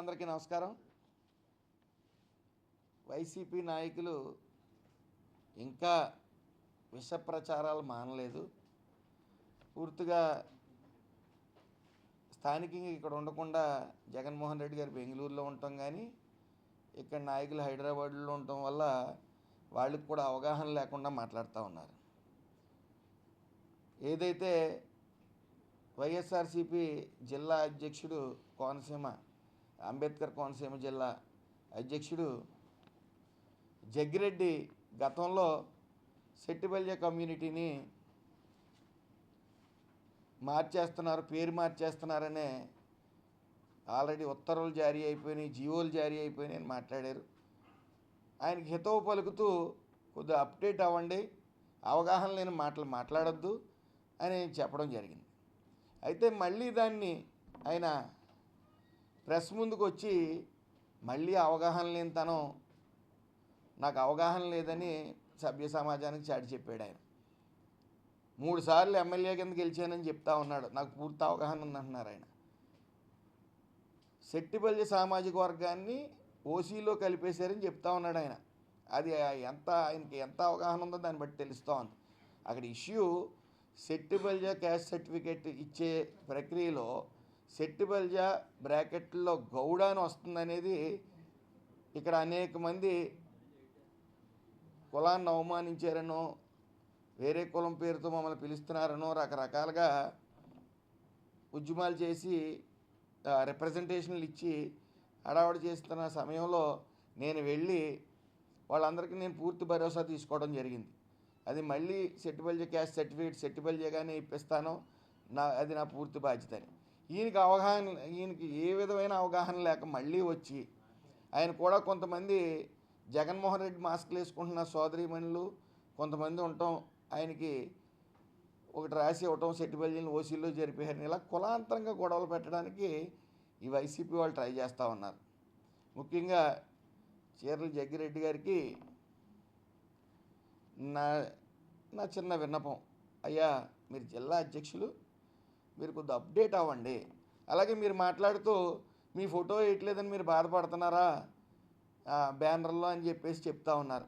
మిత్రులందరికీ నమస్కారం. వైసీపీ నాయకులు ఇంకా విష ప్రచారాలు మానలేదు. పూర్తిగా స్థానికంగా ఇక్కడ ఉండకుండా జగన్మోహన్ రెడ్డి గారు బెంగళూరులో ఉండటం కానీ ఇక్కడ నాయకులు హైదరాబాద్లో ఉండటం వల్ల వాళ్ళకి కూడా అవగాహన లేకుండా మాట్లాడుతూ ఉన్నారు. ఏదైతే వైఎస్ఆర్సిపి జిల్లా అధ్యక్షుడు కోనసీమ అంబేద్కర్ కోనసీమ జిల్లా అధ్యక్షుడు జగ్గిరెడ్డి గతంలో సెట్టిబల్య కమ్యూనిటీని మార్చేస్తున్నారు పేరు మార్చేస్తున్నారనే ఆల్రెడీ ఉత్తర్వులు జారీ అయిపోయినాయి జీవోలు జారీ అయిపోయినాయి అని మాట్లాడారు. ఆయనకి హితవు పలుకుతూ కొద్దిగా అప్డేట్ అవ్వండి అవగాహన లేని మాటలు మాట్లాడొద్దు అని చెప్పడం జరిగింది. అయితే మళ్ళీ దాన్ని ఆయన ప్రెస్ ముందుకు వచ్చి మళ్ళీ అవగాహన లేని తనం నాకు అవగాహన లేదని సభ్య సమాజానికి చాటి చెప్పాడు ఆయన. మూడు సార్లు ఎమ్మెల్యే కింద గెలిచానని చెప్తా ఉన్నాడు. నాకు పూర్తి అవగాహన ఉందంటున్నారు ఆయన. శెట్టిపల్లి సామాజిక వర్గాన్ని ఓసీలో కలిపేశారని చెప్తా ఉన్నాడు ఆయన. అది ఎంత ఆయనకి ఎంత అవగాహన ఉందో దాన్ని బట్టి తెలుస్తూ ఉంది. అక్కడ ఇష్యూ సెట్టిబల్జ క్యాస్ట్ సర్టిఫికేట్ ఇచ్చే ప్రక్రియలో సెట్టిబల్జ బ్రాకెట్లో గౌడ అని వస్తుందనేది ఇక్కడ అనేక మంది కులాన్ని అవమానించారనో వేరే కులం పేరుతో మమ్మల్ని పిలుస్తున్నారనో రకరకాలుగా ఉద్యమాలు చేసి రిప్రజెంటేషన్లు ఇచ్చి హడావడి చేస్తున్న సమయంలో నేను వెళ్ళి వాళ్ళందరికీ నేను పూర్తి భరోసా తీసుకోవడం జరిగింది. అది మళ్ళీ సెట్టిబల్జ క్యాస్ట్ సర్టిఫికేట్ సెట్టిబల్జగానే ఇప్పిస్తాను. నా అది నా పూర్తి బాధ్యత అని ఈయనకి అవగాహన ఈయనకి ఏ విధమైన అవగాహన లేక మళ్ళీ వచ్చి ఆయన కూడా కొంతమంది జగన్మోహన్ రెడ్డి మాస్క్లు వేసుకుంటున్న సోదరీమణులు కొంతమంది ఉండటం ఆయనకి ఒకటి రాసి ఇవ్వటం సెట్టిపల్లిని ఓసీల్లో జరిపారని ఇలా కులాంతరంగా గొడవలు పెట్టడానికి ఈ వైసీపీ వాళ్ళు ట్రై చేస్తూ ఉన్నారు. ముఖ్యంగా చీరల జగ్గిరెడ్డి గారికి నా నా చిన్న విన్నపం అయ్యా మీరు జిల్లా అధ్యక్షులు మీరు కొద్దిగా అప్డేట్ అవ్వండి. అలాగే మీరు మాట్లాడుతూ మీ ఫోటో వేయట్లేదని మీరు బాధపడుతున్నారా? బ్యానర్లో అని చెప్పేసి చెప్తా ఉన్నారు.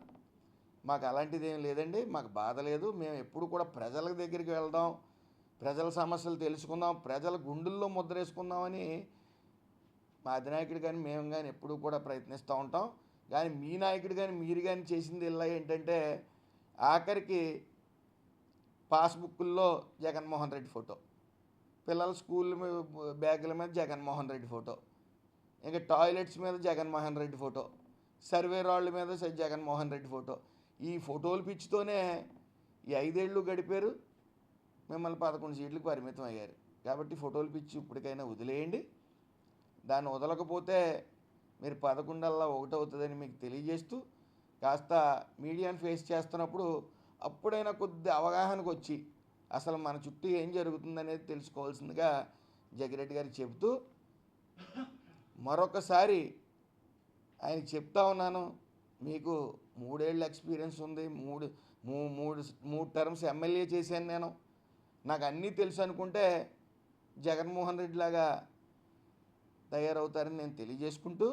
మాకు అలాంటిది ఏం లేదండి. మాకు బాధ లేదు. మేము ఎప్పుడు కూడా ప్రజల దగ్గరికి వెళ్దాం. ప్రజల సమస్యలు తెలుసుకుందాం. ప్రజల గుండెల్లో ముద్రేసుకుందామని మా అధినాయకుడు కానీ మేము కానీ ఎప్పుడూ కూడా ప్రయత్నిస్తూ ఉంటాం. కానీ మీ నాయకుడు కానీ మీరు కానీ చేసింది ఇలా ఏంటంటే ఆఖరికి పాస్బుక్కుల్లో జగన్మోహన్ రెడ్డి ఫోటో. పిల్లల స్కూల్ బ్యాగుల మీద జగన్మోహన్ రెడ్డి ఫోటో. ఇంకా టాయిలెట్స్ మీద జగన్మోహన్ రెడ్డి ఫోటో. సర్వే రాళ్ళ మీద జగన్మోహన్ రెడ్డి ఫోటో. ఈ ఫోటోలు పిచ్చితోనే ఈ ఐదేళ్ళు గడిపారు. మిమ్మల్ని పదకొండు సీట్లకు పరిమితం అయ్యారు. కాబట్టి ఫోటోలు పిచ్చి ఇప్పటికైనా వదిలేయండి. దాన్ని వదలకపోతే మీరు పదకొండల్లా ఒకటవుతుందని మీకు తెలియజేస్తూ కాస్త మీడియాను ఫేస్ చేస్తున్నప్పుడు అప్పుడైనా కొద్ది అవగాహనకు వచ్చి అసలు మన చుట్టూ ఏం జరుగుతుందనేది తెలుసుకోవాల్సిందిగా జగిరెడ్డి గారికి చెబుతూ మరొకసారి ఆయన చెప్తా ఉన్నాను మీకు మూడేళ్ళ ఎక్స్పీరియన్స్ ఉంది మూడు మూ- మూడు మూడు టర్మ్స్ ఎమ్మెల్యే చేశాను నేను. నాకు అన్నీ తెలుసు అనుకుంటే జగన్మోహన్ రెడ్డి లాగా తయారవుతారని నేను తెలియజేసుకుంటూ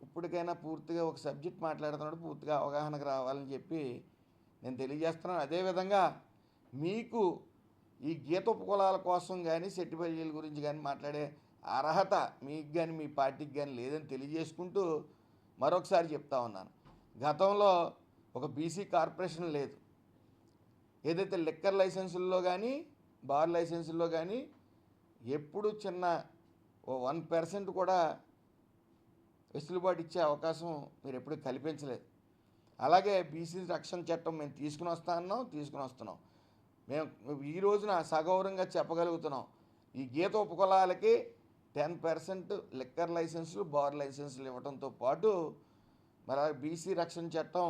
ఇప్పటికైనా పూర్తిగా ఒక సబ్జెక్ట్ మాట్లాడుతున్నాడు పూర్తిగా అవగాహనకు రావాలని చెప్పి నేను తెలియజేస్తున్నాను. అదేవిధంగా మీకు ఈ గీత ఉపకులాల కోసం కానీ సెట్టిపల్లీల గురించి కానీ మాట్లాడే అర్హత మీకు కానీ మీ పార్టీకి కానీ లేదని తెలియజేసుకుంటూ మరొకసారి చెప్తా ఉన్నాను. గతంలో ఒక బీసీ కార్పొరేషన్ లేదు. ఏదైతే లిక్కర్ లైసెన్సుల్లో కానీ బార్ లైసెన్సుల్లో కానీ ఎప్పుడు చిన్న ఓ వన్ పర్సెంట్ కూడా వెసులుబాటు ఇచ్చే అవకాశం మీరు ఎప్పుడు కల్పించలేదు. అలాగే బీసీ రక్షణ చట్టం మేము తీసుకుని వస్తా అన్నాం తీసుకుని వస్తున్నాం. మేము ఈ రోజున సగౌరవంగా చెప్పగలుగుతున్నాం. ఈ గీత ఉపకులాలకి టెన్ పర్సెంట్ లిక్కర్ లైసెన్సులు బార్ లైసెన్సులు ఇవ్వడంతో పాటు మరి బీసీ రక్షణ చట్టం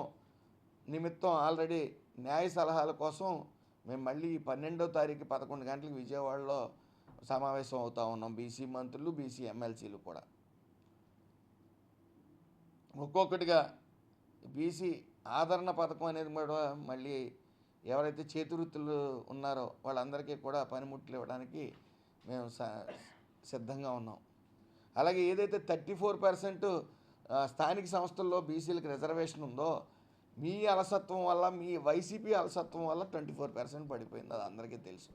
నిమిత్తం ఆల్రెడీ న్యాయ సలహాల కోసం మేము మళ్ళీ ఈ పన్నెండో తారీఖు పదకొండు గంటలకు విజయవాడలో సమావేశం అవుతూ ఉన్నాం బీసీ మంత్రులు బీసీ ఎమ్మెల్సీలు కూడా. ఒక్కొక్కటిగా బీసీ ఆదరణ పథకం అనేది కూడా మళ్ళీ ఎవరైతే చేతివృత్తులు ఉన్నారో వాళ్ళందరికీ కూడా పనిముట్లు ఇవ్వడానికి మేము స- సిద్ధంగా ఉన్నాం. అలాగే ఏదైతే థర్టీ ఫోర్ పర్సెంట్ స్థానిక సంస్థల్లో బీసీలకు రిజర్వేషన్ ఉందో మీ అలసత్వం వల్ల మీ వైసీపీ అలసత్వం వల్ల ట్వంటీ ఫోర్ పర్సెంట్ పడిపోయింది అది అందరికీ తెలుసు.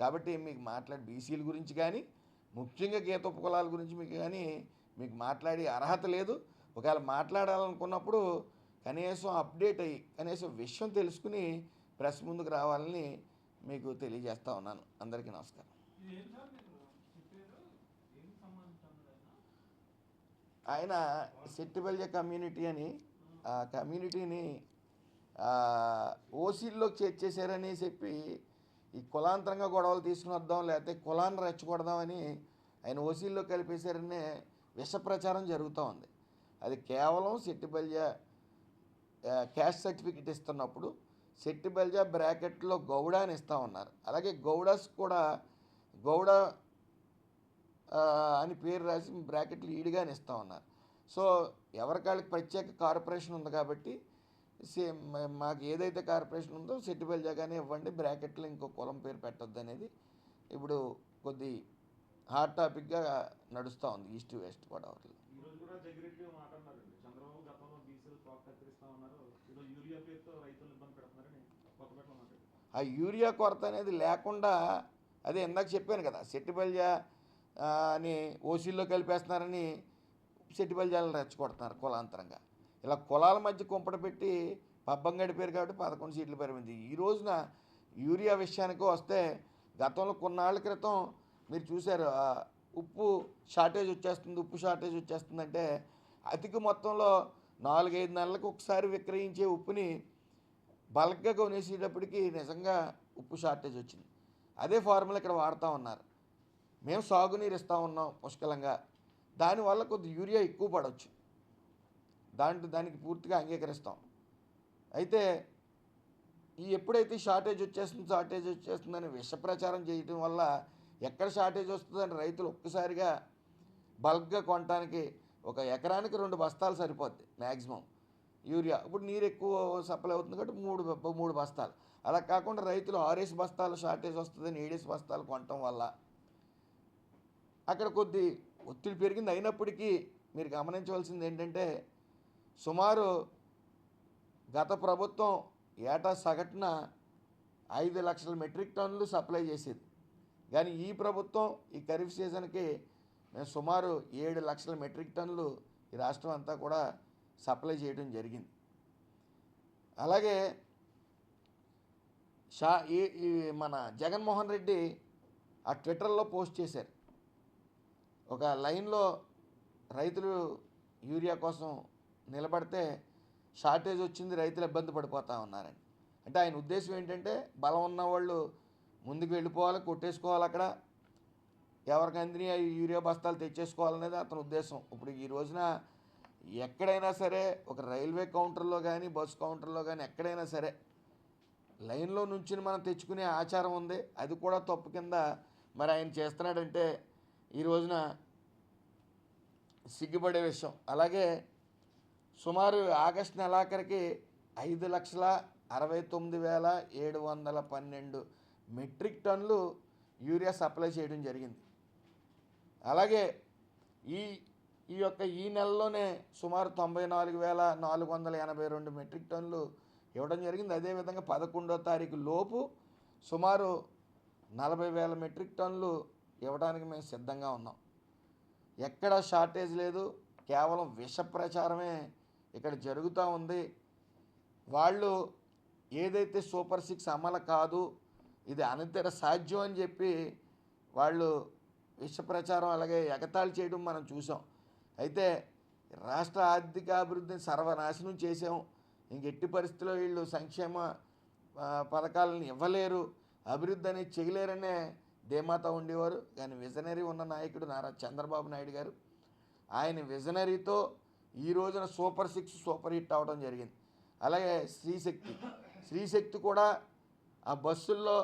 కాబట్టి మీకు మాట్లాడి బీసీల గురించి కానీ ముఖ్యంగా గీత ఉపకులాల గురించి మీకు కానీ మీకు మాట్లాడే అర్హత లేదు. ఒకవేళ మాట్లాడాలనుకున్నప్పుడు కనీసం అప్డేట్ అయ్యి కనీసం విషయం తెలుసుకుని ప్రెస్ ముందుకు రావాలని మీకు తెలియజేస్తా ఉన్నాను. అందరికీ నమస్కారం. ఆయన ఆయన సెట్టిబల్య కమ్యూనిటీ అని ఆ కమ్యూనిటీని ఓసీల్లోకి చేర్చేశారని చెప్పి ఈ కులాంతరంగా గొడవలు తీసుకుని వద్దాం లేకపోతే కులాన్ని రెచ్చగొడదామని ఆయన ఓసీల్లో కలిపేశారనే విష ప్రచారం జరుగుతూ ఉంది. అది కేవలం సెట్టిబల్య క్యాస్ట్ సర్టిఫికెట్ ఇస్తున్నప్పుడు సెట్టిబల్జా బ్రాకెట్లో గౌడ అని ఇస్తూ ఉన్నారు. అలాగే గౌడస్ కూడా గౌడ అని పేరు రాసి బ్రాకెట్లు ఈడిగానే ఇస్తూ ఉన్నారు. సో ఎవరికాళ్ళకి ప్రత్యేక కార్పొరేషన్ ఉంది కాబట్టి సేమ్ మాకు ఏదైతే కార్పొరేషన్ ఉందో సెట్టిబెల్ జగానే ఇవ్వండి బ్రాకెట్లో ఇంకో కులం పేరు పెట్టద్దు అనేది ఇప్పుడు కొద్ది హాట్ టాపిక్గా నడుస్తూ ఉంది ఈస్ట్ వెస్ట్ గోదావరిలో ఈ రోజు కూడా జగిరెడ్డి ఒక మాట అన్నారండి చంద్రబాబు గతంలో బీసీలు తోక కత్తిరిస్తా ఉన్నారు ఈరోజు యూరియా పేరుతో రైతులు ఇబ్బంది పెడుతున్నారని కొత్తపేటలో మాట్లాడారు ఆ యూరియా కొరత అనేది లేకుండా అదే ఇందాక చెప్పాను కదా సెట్టిబల్జా అని ఓసీల్లో కలిపేస్తున్నారని సెట్టిబల్జాలను రెచ్చగొడుతున్నారు కులాంతరంగా. ఇలా కులాల మధ్య కుంపట పెట్టి పబ్బం గడిపారు కాబట్టి పదకొండు సీట్లు పెరిగింది ఈ రోజున యూరియా విషయానికి వస్తే గతంలో కొన్నాళ్ళ క్రితం మీరు చూశారు ఉప్పు షార్టేజ్ వచ్చేస్తుంది ఉప్పు షార్టేజ్ వచ్చేస్తుందంటే అధిక మొత్తంలో నాలుగైదు నెలలకు ఒకసారి విక్రయించే ఉప్పుని బల్క్గా కొనేసేటప్పటికి నిజంగా ఉప్పు షార్టేజ్ వచ్చింది. అదే ఫార్ములా ఇక్కడ వాడుతూ ఉన్నారు. మేము సాగునీరు ఇస్తూ ఉన్నాం పుష్కలంగా. దానివల్ల కొద్ది యూరియా ఎక్కువ పడవచ్చు దాంట్లో దానికి పూర్తిగా అంగీకరిస్తాం. అయితే ఈ ఎప్పుడైతే షార్టేజ్ వచ్చేస్తుంది షార్టేజ్ వచ్చేస్తుందని విష ప్రచారం చేయడం వల్ల ఎక్కడ షార్టేజ్ వస్తుందని రైతులు ఒక్కసారిగా బల్క్గా కొనడానికి ఒక ఎకరానికి రెండు బస్తాలు సరిపోద్ది మ్యాక్సిమం యూరియా. ఇప్పుడు నీరు ఎక్కువ సప్లై అవుతుంది కాబట్టి మూడు మూడు బస్తాలు. అలా కాకుండా రైతులు ఆరేసి బస్తాలు షార్టేజ్ వస్తుందని ఏడేసి బస్తాలు కొనటం వల్ల అక్కడ కొద్ది ఒత్తిడి పెరిగింది. అయినప్పటికీ మీరు గమనించవలసింది ఏంటంటే సుమారు గత ప్రభుత్వం ఏటా సగటున ఐదు లక్షల మెట్రిక్ టన్నులు సప్లై చేసేది. కానీ ఈ ప్రభుత్వం ఈ ఖరీఫ్ సీజన్కి మేము సుమారు ఏడు లక్షల మెట్రిక్ టన్నులు ఈ రాష్ట్రం అంతా కూడా సప్లై చేయడం జరిగింది. అలాగే షా ఈ ఈ మన జగన్మోహన్ రెడ్డి ఆ ట్విట్టర్లో పోస్ట్ చేశారు. ఒక లైన్లో రైతులు యూరియా కోసం నిలబడితే షార్టేజ్ వచ్చింది రైతులు ఇబ్బంది పడిపోతూ ఉన్నారని. అంటే ఆయన ఉద్దేశం ఏంటంటే బలం ఉన్న వాళ్ళు ముందుకు వెళ్ళిపోవాలి కొట్టేసుకోవాలి అక్కడ. ఎవరికి యూరియా బస్తాలు తెచ్చేసుకోవాలనేది అతని ఉద్దేశం. ఇప్పుడు ఈ రోజున ఎక్కడైనా సరే ఒక రైల్వే కౌంటర్లో కానీ బస్ కౌంటర్లో కానీ ఎక్కడైనా సరే లైన్లో నుంచి మనం తెచ్చుకునే ఆచారం ఉంది. అది కూడా తప్పు కింద మరి ఆయన చేస్తున్నాడంటే ఈ రోజున సిగ్గుపడే విషయం. అలాగే సుమారు ఆగస్టు నెలాఖరికి ఐదు లక్షల అరవై తొమ్మిది వేల ఏడు వందల పన్నెండు మెట్రిక్ టన్నులు యూరియా సప్లై చేయడం జరిగింది. అలాగే ఈ ఈ యొక్క ఈ నెలలోనే సుమారు తొంభై నాలుగు వేల నాలుగు వందల ఎనభై రెండు మెట్రిక్ టన్నులు ఇవ్వడం జరిగింది. అదేవిధంగా పదకొండో తారీఖు లోపు సుమారు నలభై వేల మెట్రిక్ టన్నులు ఇవ్వడానికి మేము సిద్ధంగా ఉన్నాం. ఎక్కడ షార్టేజ్ లేదు కేవలం విష ప్రచారమే ఇక్కడ జరుగుతూ ఉంది. వాళ్ళు ఏదైతే సూపర్ సిక్స్ అమలు కాదు ఇది అనంతర సాధ్యం అని చెప్పి వాళ్ళు విష ప్రచారం అలాగే ఎగతాళి చేయడం మనం చూసాం. అయితే రాష్ట్ర ఆర్థిక అభివృద్ధిని సర్వనాశనం చేసాం ఇంక ఎట్టి పరిస్థితుల్లో వీళ్ళు సంక్షేమ పథకాలను ఇవ్వలేరు. అభివృద్ధి అనేది చేయలేరనే ధీమాతో ఉండేవారు. కానీ విజనరీ ఉన్న నాయకుడు నారా చంద్రబాబు నాయుడు గారు ఆయన విజనరీతో ఈ రోజున సూపర్ సిక్స్ సూపర్ హిట్ అవడం జరిగింది. అలాగే శ్రీశక్తి శ్రీశక్తి కూడా ఆ బస్సుల్లో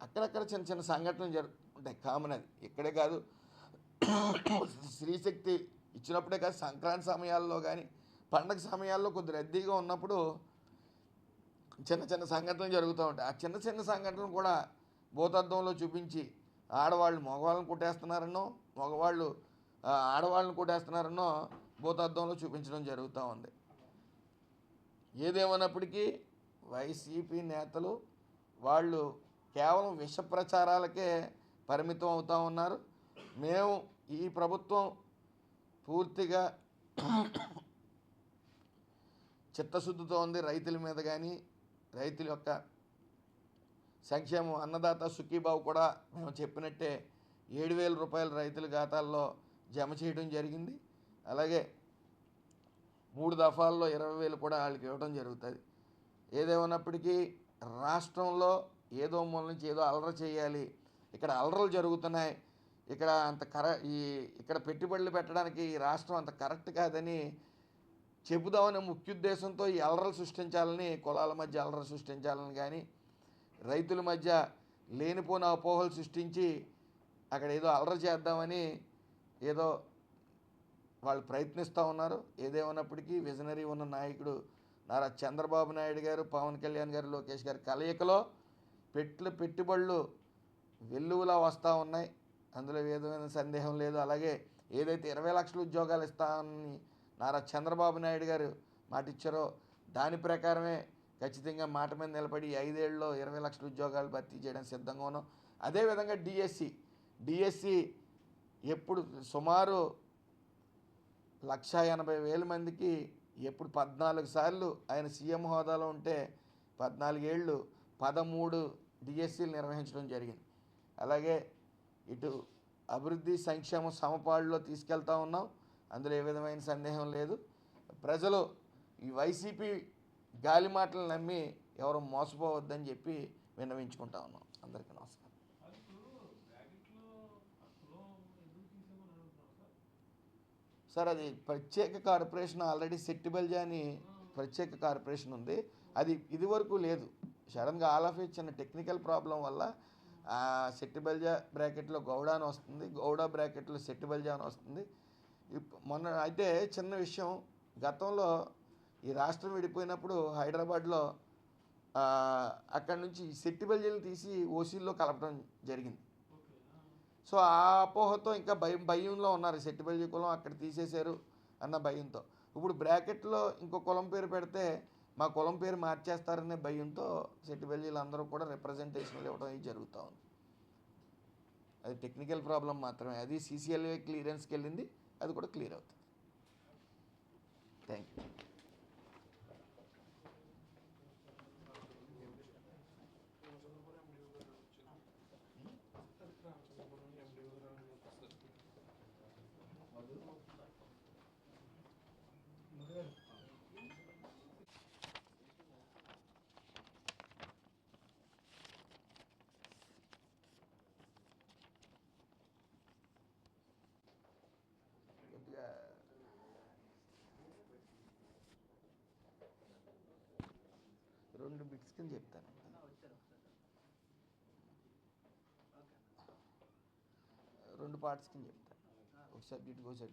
అక్కడక్కడ చిన్న చిన్న సంఘటనలు ఉంటాయి కామన్ అది. ఇక్కడే కాదు. స్త్రీశక్తి ఇచ్చినప్పుడే కాదు సంక్రాంతి సమయాల్లో కానీ పండగ సమయాల్లో కొద్ది రద్దీగా ఉన్నప్పుడు చిన్న చిన్న సంఘటనలు జరుగుతూ ఉంటాయి. ఆ చిన్న చిన్న సంఘటనలు కూడా భూతత్వంలో చూపించి ఆడవాళ్ళు మగవాళ్ళని కొట్టేస్తున్నారనో మగవాళ్ళు ఆడవాళ్ళని కొట్టేస్తున్నారనో భూతత్వంలో చూపించడం జరుగుతూ ఉంది. ఏదేమన్నప్పటికీ వైసీపీ నేతలు వాళ్ళు కేవలం విష ప్రచారాలకే పరిమితం అవుతూ ఉన్నారు. మేము ఈ ప్రభుత్వం పూర్తిగా చిత్తశుద్ధితో ఉంది. రైతుల మీద కానీ రైతుల యొక్క సంక్షేమం అన్నదాత సుఖీబాబు కూడా మేము చెప్పినట్టే ఏడు వేల రూపాయలు రైతుల ఖాతాల్లో జమ చేయడం జరిగింది. అలాగే మూడు దఫాల్లో ఇరవై వేలు కూడా వాళ్ళకి ఇవ్వడం జరుగుతుంది. ఏదేమన్నప్పటికీ రాష్ట్రంలో ఏదో మూల నుంచి ఏదో అలర చేయాలి ఇక్కడ అలరలు జరుగుతున్నాయి. ఇక్కడ అంత కర ఈ ఇక్కడ పెట్టుబడులు పెట్టడానికి ఈ రాష్ట్రం అంత కరెక్ట్ కాదని చెబుదామనే ముఖ్యోద్దేశంతో ఈ అలరలు సృష్టించాలని కులాల మధ్య అలరలు సృష్టించాలని కానీ రైతుల మధ్య లేనిపోని అపోహలు సృష్టించి అక్కడ ఏదో అలర చేద్దామని ఏదో వాళ్ళు ప్రయత్నిస్తూ ఉన్నారు. ఏదేమన్నప్పటికీ విజనరీ ఉన్న నాయకుడు నారా చంద్రబాబు నాయుడు గారు పవన్ కళ్యాణ్ గారు లోకేష్ గారి కలయికలో పెట్లు పెట్టుబడులు వెల్లువలా వస్తూ ఉన్నాయి. అందులో ఏ విధమైన సందేహం లేదు. అలాగే ఏదైతే ఇరవై లక్షల ఉద్యోగాలు ఇస్తామని నారా చంద్రబాబు నాయుడు గారు మాట ఇచ్చారో దాని ప్రకారమే ఖచ్చితంగా మాట మీద నిలబడి ఐదేళ్ళలో ఇరవై లక్షల ఉద్యోగాలు భర్తీ చేయడానికి సిద్ధంగా ఉన్నాం అదేవిధంగా డిఎస్సి డిఎస్సి ఎప్పుడు సుమారు లక్ష ఎనభై వేల మందికి ఎప్పుడు పద్నాలుగు సార్లు ఆయన సీఎం హోదాలో ఉంటే పద్నాలుగేళ్ళు పదమూడు డిఎస్సీలు నిర్వహించడం జరిగింది. అలాగే ఇటు అభివృద్ధి సంక్షేమం సమపాడులో తీసుకెళ్తా ఉన్నాం. అందులో ఏ విధమైన సందేహం లేదు. ప్రజలు ఈ వైసీపీ గాలి మాటలు నమ్మి ఎవరు మోసపోవద్దని చెప్పి విన్నవించుకుంటా ఉన్నాం. అందరికీ నమస్కారం. సార్ అది ప్రత్యేక కార్పొరేషన్ ఆల్రెడీ సెట్టిబల్జా అని ప్రత్యేక కార్పొరేషన్ ఉంది. అది ఇదివరకు లేదు. సడన్గా ఆల్ ఆఫ్ చిన్న టెక్నికల్ ప్రాబ్లం వల్ల సెట్టిబల్జా బ్రాకెట్లో గౌడ అని వస్తుంది. గౌడ బ్రాకెట్లో సెట్టిబల్జా అని వస్తుంది. ఇప్- మొన్న అయితే చిన్న విషయం. గతంలో ఈ రాష్ట్రం విడిపోయినప్పుడు హైదరాబాద్లో అక్కడి నుంచి సెట్టిబల్జీలు తీసి ఓసీల్లో కలపడం జరిగింది. సో ఆ అపోహతో ఇంకా భయం భయంలో ఉన్నారు. సెట్టిబల్జీ కులం అక్కడ తీసేశారు అన్న భయంతో. ఇప్పుడు బ్రాకెట్లో ఇంకో కులం పేరు పెడితే మా కులం పేరు మార్చేస్తారనే భయంతో సెట్టిబల్జీలు అందరూ కూడా రిప్రజెంటేషన్లు ఇవ్వడం జరుగుతూ ఉంది. అది టెక్నికల్ ప్రాబ్లం మాత్రమే. అది సీసీఎల్ఏ క్లియరెన్స్కి వెళ్ళింది అది కూడా క్లియర్ అవుతుంది. థ్యాంక్ యూ కింద చెప్తాను. రెండు పార్ట్స్ కింద చెప్తాను. ఒక సబ్జెక్ట్కి ఒక సబ్జెక్ట్.